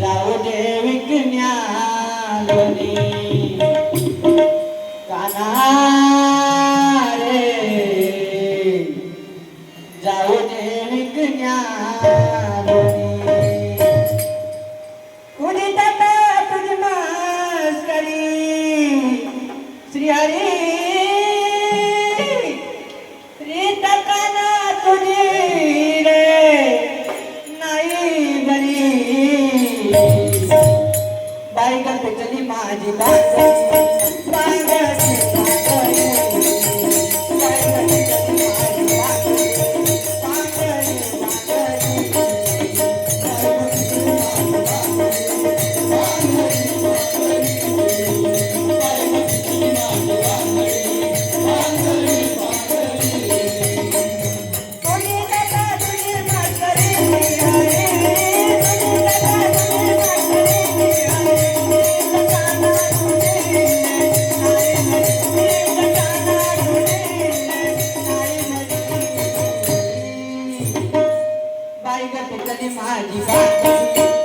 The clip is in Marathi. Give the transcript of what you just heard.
जाऊ दे विकण्यालोनी. काना रे जाऊ दे विकण्यालोनी कुणी तटा तुझी टाइगर चली माझी Thank you. बाई गते कधी माझी बाई.